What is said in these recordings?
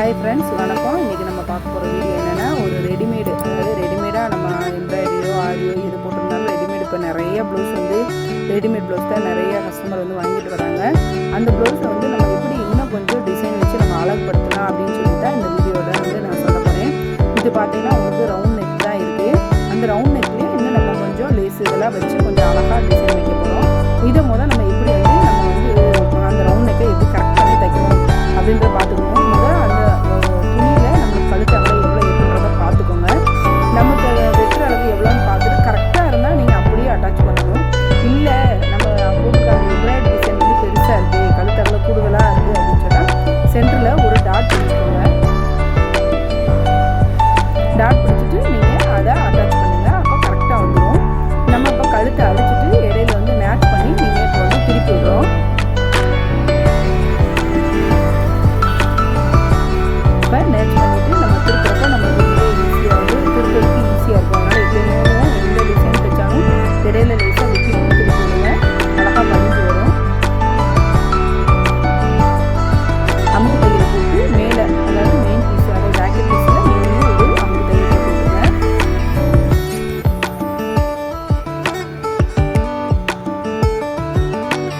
Hi friends வணக்கம். இன்றைக்கி நம்ம பார்க்க போகிற வீடியோ என்னென்னா ஒரு ரெடிமேடு அதாவது ரெடிமேடாக நம்ம எம்ப்ராய்டரியோ ஆரியோ இது போட்டிருந்தாலும் ரெடிமேட் இப்போ நிறைய ப்ளவுஸ் வந்து ரெடிமேட் ப்ளவுஸ் தான் நிறைய கஸ்டமர் வந்து வாங்கிட்டு வராங்க. அந்த ப்ளவுஸை வந்து நம்ம எப்படி இன்னும் கொஞ்சம்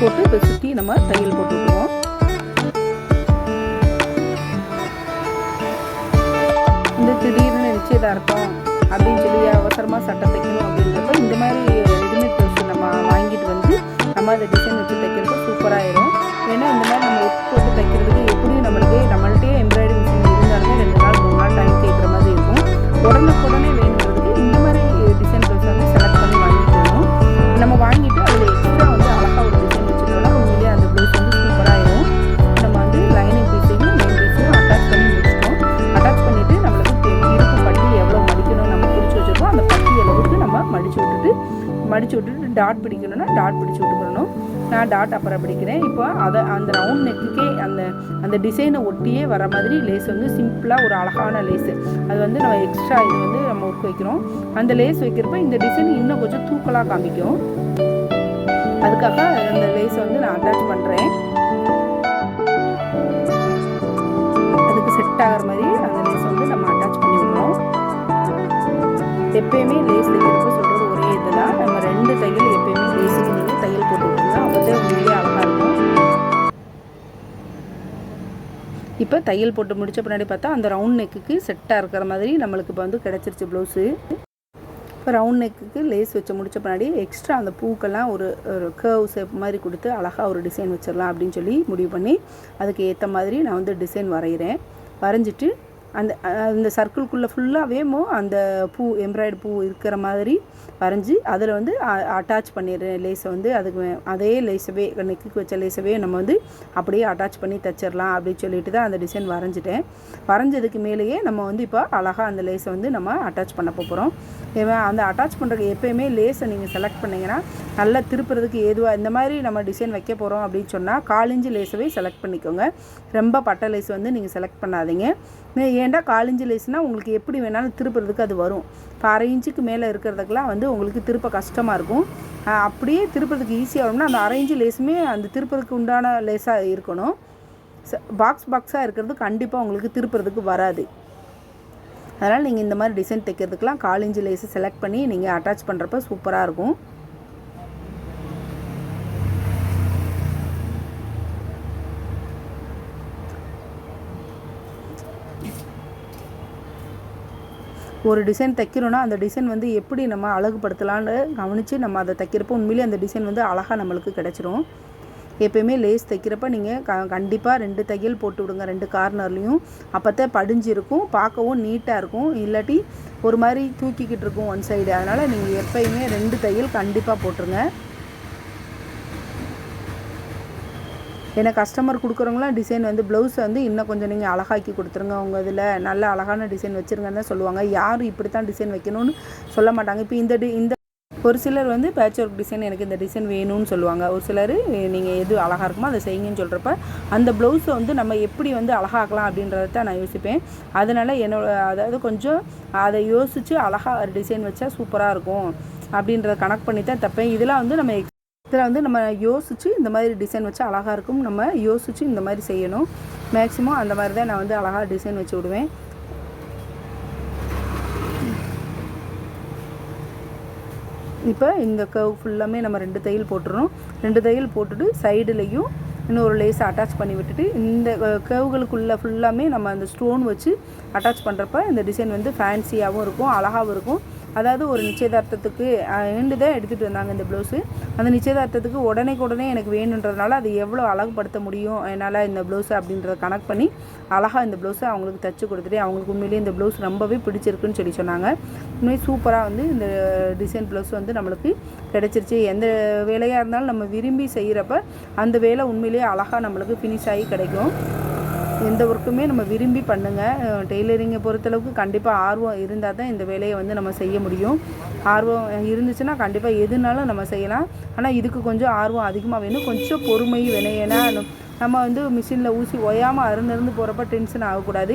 போட்டு இப்போ சுற்றி நம்ம தையல் போட்டு விட்டுருவோம் இந்த திடீர்னு நிச்சயதார்த்தம் அப்படின்னு சொல்லி அவசரமாக சட்டை தைக்கணும் அப்படின்றப்ப இந்த மாதிரி ரெடிமேட் ட்ரெஸ் நம்ம வாங்கிட்டு வந்து நம்ம அதை டிசைன் வச்சு தைக்கிறப்ப சூப்பராகிடும் ஏன்னா இந்த மாதிரி நம்ம ஒர்க் போட்டு தைக்கிறதுக்கு எப்படியும் நம்மளுக்கு நம்மள்ட்டே எம்ப்ராய்டரி மிஷின் இருந்தாலுமே ரெண்டு நாள் மூணு நாள் டைம் கேட்குற மாதிரி இருக்கும். உடனுக்குடனே வேணுங்கிறதுக்கு இந்த மாதிரி டிசைன் ட்ரெஸ் வந்து செலக்ட் பண்ணி வாங்கிக்கணும் நம்ம வாங்கிட்டு அதில் எக்ஸ்ட்ரா மடிச்சு விட்டுட்டு டாட் பிடிக்கணும்னா டாட் பிடிச்சு விட்டுக்கணும். நான் டாட் அப்புறம் பிடிக்கிறேன். இப்போ அதை அந்த ரவுண்ட் நெக்குக்கே அந்த அந்த டிசைனை ஒட்டியே வர மாதிரி லேஸ் வந்து சிம்பிளாக ஒரு அழகான லேஸு அது வந்து நம்ம எக்ஸ்ட்ரா இது வந்து நம்ம ஒர்க் வைக்கிறோம். அந்த லேஸ் வைக்கிறப்ப இந்த டிசைன் இன்னும் கொஞ்சம் தூக்கலாக காமிக்கும். அதுக்காக அந்த லேஸை வந்து நான் அட்டாச் பண்ணுறேன் அதுக்கு செட் ஆகிற மாதிரி அந்த லேஸ் வந்து நம்ம அட்டாச் பண்ணி விடுறோம் எப்பயுமே லேஸ் தைக்கிறப்ப இப்போ தையல் போட்டு முடிச்ச பின்னாடி பார்த்தா அந்த ரவுண்ட் நெக்குக்கு செட்டாக இருக்கிற மாதிரி நம்மளுக்கு இப்போ வந்து கிடச்சிருச்சு ப்ளவுஸு இப்போ ரவுண்ட் நெக்குக்கு லேஸ் வச்சு முடிச்ச பின்னாடி எக்ஸ்ட்ரா அந்த பூக்கெல்லாம் ஒரு ஒரு கர்வ் ஷேப் மாதிரி கொடுத்து அழகாக ஒரு டிசைன் வச்சிடலாம் அப்படின்னு சொல்லி முடிவு பண்ணி அதுக்கு ஏற்ற மாதிரி நான் வந்து டிசைன் வரைகிறேன். வரைஞ்சிட்டு அந்த அந்த சர்க்கிள்குள்ளே ஃபுல்லாகவேமோ அந்த பூ எம்ப்ராய்டு பூ இருக்கிற மாதிரி வரைஞ்சி அதில் வந்து அட்டாச் பண்ணிடுறேன் லேஸை வந்து அதுக்கு அதே லேஸவே நெக்குக்கு வச்ச லேஸவே நம்ம வந்து அப்படியே அட்டாச் பண்ணி தச்சிடலாம் அப்படின்னு சொல்லிட்டு தான் அந்த டிசைன் வரைஞ்சிட்டேன். வரைஞ்சதுக்கு மேலேயே நம்ம வந்து இப்போ அழகாக அந்த லேஸை வந்து நம்ம அட்டாச் பண்ண போகிறோம் அந்த அட்டாச் பண்ணுறதுக்கு எப்பயுமே லேஸை நீங்கள் செலக்ட் பண்ணிங்கன்னா நல்லா திருப்புறதுக்கு ஏதுவாக இந்த மாதிரி நம்ம டிசைன் வைக்க போகிறோம் அப்படின்னு சொன்னால் காலிஞ்சு லேஸவே செலக்ட் பண்ணிக்கோங்க. ரொம்ப பட்டை லேஸ் வந்து நீங்கள் செலக்ட் பண்ணாதீங்க. ஏன்டா காலிஞ்சு லேஸ்னால் உங்களுக்கு எப்படி வேணாலும் திருப்புறதுக்கு அது வரும். இப்போ அரை இன்ச்சுக்கு மேலே இருக்கிறதுக்கெலாம் வந்து உங்களுக்கு திருப்ப கஷ்டமாக இருக்கும். அப்படியே திருப்புறதுக்கு ஈஸியாக வரும்னா அந்த அரை இன்ச்சு லேஸுமே அந்த திருப்புறதுக்கு உண்டான லேஸாக இருக்கணும். பாக்ஸ் பாக்ஸாக இருக்கிறது கண்டிப்பாக உங்களுக்கு திருப்புறதுக்கு வராது. அதனால் நீங்கள் இந்த மாதிரி டிசைன் தைக்கிறதுக்கெலாம் காலிஞ்சு லேஸை செலக்ட் பண்ணி நீங்கள் அட்டாச் பண்ணுறப்ப சூப்பராக இருக்கும். ஒரு டிசைன் தைக்கிறோன்னா அந்த டிசைன் வந்து எப்படி நம்ம அழகுபடுத்தலான்னு கவனித்து நம்ம அதை தைக்கிறப்போ உண்மையிலேயே அந்த டிசைன் வந்து அழகாக நம்மளுக்கு கிடச்சிரும். எப்பயுமே லேஸ் தைக்கிறப்ப நீங்கள் க கண்டிப்பாக ரெண்டு தையல் போட்டு விடுங்க ரெண்டு கார்னர்லேயும் அப்போத்தே படிஞ்சிருக்கும் பார்க்கவும் நீட்டாக இருக்கும். இல்லாட்டி ஒரு மாதிரி தூக்கிக்கிட்டு இருக்கும் ஒன் சைடு அதனால் நீங்கள் எப்பயுமே ரெண்டு தையல் கண்டிப்பாக போட்டுருங்க. ஏன்னா கஸ்டமர் கொடுக்குறவங்களாம் டிசைன் வந்து ப்ளவுஸ் வந்து இன்னும் கொஞ்சம் நீங்கள் அழகாக்கி கொடுத்துருங்க. உங்கள் இதில் நல்ல அழகான டிசைன் வச்சுருங்கன்னு தான் சொல்லுவாங்க. யாரும் இப்படி தான் டிசைன் வைக்கணும்னு சொல்ல மாட்டாங்க. இப்போ இந்த டி- இந்த ஒரு சிலர் வந்து பேட்ச் ஒர்க் டிசைன் எனக்கு இந்த டிசைன் வேணும்னு சொல்லுவாங்க. ஒரு சிலர் நீங்கள் எது அழகாக இருக்குமோ அதை செய்யுங்கன்னு சொல்கிறப்ப அந்த ப்ளவுஸை வந்து நம்ம எப்படி வந்து அழகாக்கலாம் அப்படின்றத தான் நான் யோசிப்பேன். அதனால் என்னோட அதாவது கொஞ்சம் அதை யோசித்து அழகாக டிசைன் வச்சா சூப்பராக இருக்கும். அப்படின்றத கணக்கு பண்ணி தான் தைப்பேன். இதெல்லாம் வந்து நம்ம இதில் வந்து நம்ம யோசித்து இந்த மாதிரி டிசைன் வச்சு அழகாக இருக்கும். நம்ம யோசித்து இந்த மாதிரி செய்யணும். மேக்ஸிமம் அந்த மாதிரி தான் நான் வந்து அழகாக டிசைன் வச்சு விடுவேன். இப்போ இந்த கவு ஃபுல்லாமே நம்ம ரெண்டு தையல் போட்டுறோம். ரெண்டு தையல் போட்டுட்டு சைடுலேயும் இன்னொரு லேஸ் அட்டாச் பண்ணி விட்டுட்டு இந்த கேவுகளுக்குள்ளே ஃபுல்லாமே நம்ம அந்த ஸ்டோன் வச்சு அட்டாச் பண்ணுறப்ப இந்த டிசைன் வந்து ஃபேன்சியாகவும் இருக்கும் அழகாகவும் இருக்கும். அதாவது ஒரு நிச்சயதார்த்தத்துக்கு ரெண்டு தான் எடுத்துகிட்டு வந்தாங்க இந்த ப்ளவுஸு அந்த நிச்சயதார்த்தத்துக்கு உடனே உடனே எனக்கு வேணுன்றதுனால அது எவ்வளோ அழகுபடுத்த முடியும் என்னால் இந்த ப்ளவுஸு அப்படின்றத கனெக்ட் பண்ணி அழகாக இந்த ப்ளவுஸை அவங்களுக்கு தச்சு கொடுத்துட்டு அவங்களுக்கு உண்மையிலேயே இந்த ப்ளவுஸ் ரொம்பவே பிடிச்சிருக்குன்னு சொல்லி சொன்னாங்க. உண்மையே சூப்பராக வந்து இந்த டிசைன் ப்ளவுஸ் வந்து நம்மளுக்கு கிடச்சிருச்சு. எந்த வேலையாக இருந்தாலும் நம்ம விரும்பி செய்கிறப்ப அந்த வேலை உண்மையிலேயே அழகாக நம்மளுக்கு ஃபினிஷ் ஆகி கிடைக்கும். எந்த ஒர்க்குமே நம்ம விரும்பி பண்ணுங்கள் டெய்லரிங்கை பொறுத்தளவுக்கு கண்டிப்பாக ஆர்வம் இருந்தால் தான் இந்த வேலையை வந்து நம்ம செய்ய முடியும். ஆர்வம் இருந்துச்சுன்னா கண்டிப்பாக எதுனாலும் நம்ம செய்யலாம். ஆனால் இதுக்கு கொஞ்சம் ஆர்வம் அதிகமாக வேணும். கொஞ்சம் பொறுமை வேணும். ஏன்னா நம்ம வந்து மிஷினில் ஊசி ஒயாமல் அருந்திருந்து போகிறப்ப டென்ஷன் ஆகக்கூடாது.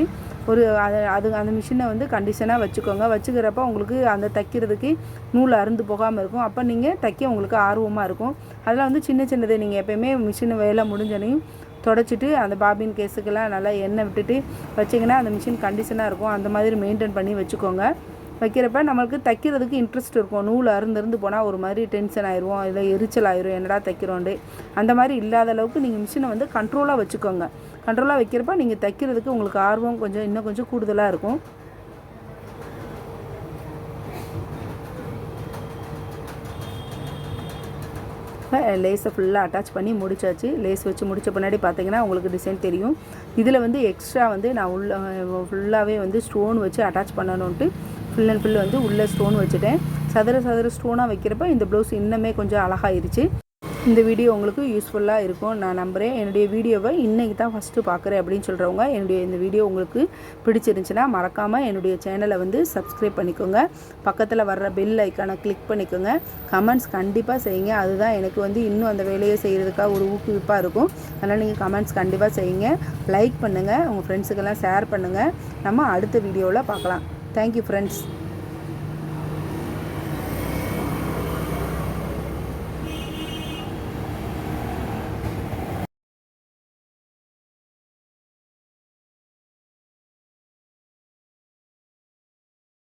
ஒரு அது அது அந்த மிஷினை வந்து கண்டிஷனாக வச்சுக்கோங்க. வச்சுக்கிறப்ப உங்களுக்கு அந்த தைக்கிறதுக்கு நூல் அருந்து போகாமல் இருக்கும். அப்போ நீங்கள் தைக்க உங்களுக்கு ஆர்வமாக இருக்கும். அதெல்லாம் வந்து சின்ன சின்னது. நீங்கள் எப்போயுமே மிஷின் வேலை முடிஞ்சனையும் தொடச்சிட்டு அந்த பாபின் கேஸுக்கெல்லாம் நல்லா எண்ணெய் விட்டுட்டு வச்சிங்கன்னா அந்த மிஷின் கண்டிஷனாக இருக்கும். அந்த மாதிரி மெயின்டைன் பண்ணி வச்சுக்கோங்க. வைக்கிறப்ப நம்மளுக்கு தைக்கிறதுக்கு இன்ட்ரெஸ்ட் இருக்கும். நூல் அருந்திருந்து போனால் ஒரு மாதிரி டென்ஷன் ஆயிடுவோம் இல்லை எரிச்சல் ஆயிரும். என்னடா தைக்கிறோண்டு அந்த மாதிரி இல்லாத அளவுக்கு நீங்கள் மிஷினை வந்து கண்ட்ரோலாக வச்சுக்கோங்க. கண்ட்ரோலாக வைக்கிறப்ப நீங்கள் தைக்கிறதுக்கு உங்களுக்கு ஆர்வம் கொஞ்சம் இன்னும் கொஞ்சம் கூடுதலாக இருக்கும். லேஸை ஃபுல்லாக அட்டாச் பண்ணி முடிச்சாச்சு. லேஸ் வச்சு முடித்த பின்னாடி பார்த்தீங்கன்னா உங்களுக்கு டிசைன் தெரியும். இதில் வந்து எக்ஸ்ட்ரா வந்து நான் உள்ள ஃபுல்லாகவே வந்து ஸ்டோன் வச்சு அட்டாச் பண்ணணுன்ட்டு ஃபுல் அண்ட் ஃபுல் வந்து உள்ளே ஸ்டோன் வச்சுட்டேன். சதுர சதுர ஸ்டோனாக வைக்கிறப்ப இந்த ப்ளவுஸ் இன்னுமே கொஞ்சம் அழகாயிருச்சு. இந்த வீடியோ உங்களுக்கு யூஸ்ஃபுல்லாக இருக்கும். நான் நம்புகிறேன் என்னுடைய வீடியோவை இன்றைக்கி தான் ஃபஸ்ட்டு பார்க்குறேன் அப்படின்னு சொல்கிறவங்க என்னுடைய இந்த வீடியோ உங்களுக்கு பிடிச்சிருந்துச்சுன்னா மறக்காமல் என்னுடைய சேனலை வந்து சப்ஸ்கிரைப் பண்ணிக்கோங்க. பக்கத்தில் வர்ற பெல் ஐக்கானை கிளிக் பண்ணிக்கோங்க. கமெண்ட்ஸ் கண்டிப்பாக செய்யுங்க. அதுதான் எனக்கு வந்து இன்னும் அந்த வேலையை செய்கிறதுக்காக ஒரு ஊக்குவிப்பாக இருக்கும். அதனால் நீங்கள் கமெண்ட்ஸ் கண்டிப்பாக செய்யுங்க. லைக் பண்ணுங்கள் உங்கள் ஃப்ரெண்ட்ஸுக்கெல்லாம் ஷேர் பண்ணுங்கள் நம்ம அடுத்த வீடியோவில் பார்க்கலாம். Thank you friends